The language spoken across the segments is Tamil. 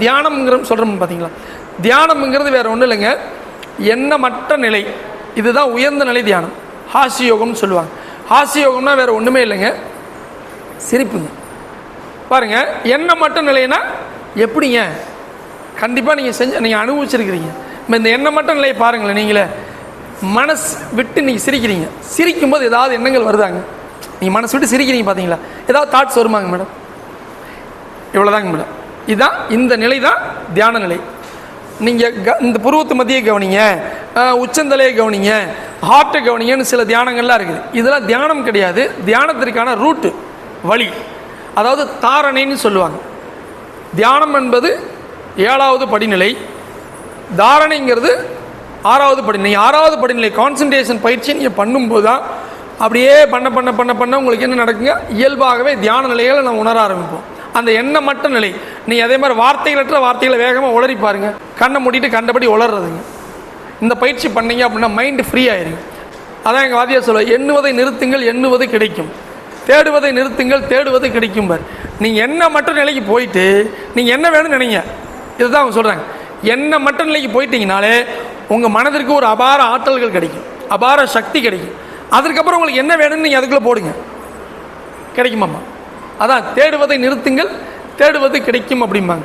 தியானம்ங்கிற சொல்கிறோம் பார்த்தீங்களா தியானம்ங்கிறது வேறு ஒன்றும் இல்லைங்க. எண்ணமற்ற நிலை. இதுதான் உயர்ந்த நிலை தியானம். ஹாஸ்ய யோகம்னு சொல்லுவாங்க. ஹாஸ்ய யோகம்னா ஒன்றுமே இல்லைங்க. சிரிப்புங்க. பாருங்க எண்ணமற்ற நிலைனா எப்படிங்க? கண்டிப்பாக நீங்கள் செஞ்ச நீங்கள் அனுபவிச்சிருக்கிறீங்க. இப்போ இந்த எண்ணமற்ற நிலையை பாருங்களேன் நீங்களே. மனசு விட்டு நீங்கள் சிரிக்கிறீங்க. சிரிக்கும்போது ஏதாவது எண்ணங்கள் வருதாங்க? நீங்கள் மனசு விட்டு சிரிக்கிறீங்க பார்த்தீங்களா ஏதாவது தாட்ஸ் வருமாங்க மேடம்? இவ்வளோதாங்க மேடம். இதுதான் இந்த நிலை தான் தியான நிலை. நீங்கள் க இந்த புருவத்து மத்தியை கவனிங்க உச்சந்தலையை கவனிங்க ஹார்ட்டை கவனிங்கன்னு சில தியானங்கள்லாம் இருக்குது. இதெல்லாம் தியானம் கிடையாது. தியானத்திற்கான ரூட்டு வழி. அதாவது தாரணைன்னு சொல்லுவாங்க. தியானம் என்பது ஏழாவது படிநிலை. தாரணைங்கிறது ஆறாவது படிநிலை ஆறாவது படிநிலை கான்சன்ட்ரேஷன் பயிற்சி நீங்கள் பண்ணும்போது தான் அப்படியே பண்ண பண்ண பண்ண பண்ண உங்களுக்கு என்ன நடக்குங்க? இயல்பாகவே தியான நிலைகளை நம்ம உணர ஆரம்பிப்போம். அந்த எண்ணமற்ற நிலை. நீ அதே மாதிரி வார்த்தைகளற்ற வார்த்தைகளை வேகமாக உளறி பாருங்க. கண்ணை மூடிட்டு கண்டபடி உளர்றதுங்க இந்த பயிற்சி பண்ணீங்க அப்படின்னா மைண்டு ஃப்ரீ ஆயிருங்க. அதான் எங்கள் வாத்தியார் சொல்லுவார் எண்ணுவதை நிறுத்துங்கள் எண்ணுவது கிடைக்கும். தேடுவதை நிறுத்துங்கள் தேடுவது கிடைக்கும் பார் நீங்கள் என்ன மற்ற நிலைக்கு போயிட்டு நீங்கள் என்ன வேணும்னு நினைங்க. இதுதான் அவங்க சொல்கிறாங்க என்ன மற்ற நிலைக்கு போயிட்டீங்கனாலே உங்கள் மனதிற்கு ஒரு அபார ஆற்றல்கள் கிடைக்கும். அபார சக்தி கிடைக்கும். அதுக்கப்புறம் உங்களுக்கு என்ன வேணும்னு நீங்கள் அதுக்குள்ளே போடுங்க. கிடைக்குமாம்மா? அதான் தேடுவதை நிறுத்துங்கள் தேடுவது கிடைக்கும் அப்படிம்பாங்க.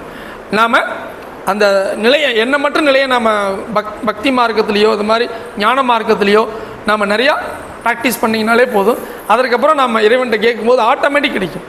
நாம் அந்த நிலையை எண்ணமற்ற நிலையை நாம் பக் பக்தி மார்க்கத்துலேயோ இது மாதிரி ஞான மார்க்கத்துலேயோ நாம் நிறையா ப்ராக்டிஸ் பண்ணிங்கனாலே போதும். அதற்கப்புறம் நம்ம இறைவன்கிட்ட கேட்கும்போது ஆட்டோமேட்டிக் கிடைக்கும்.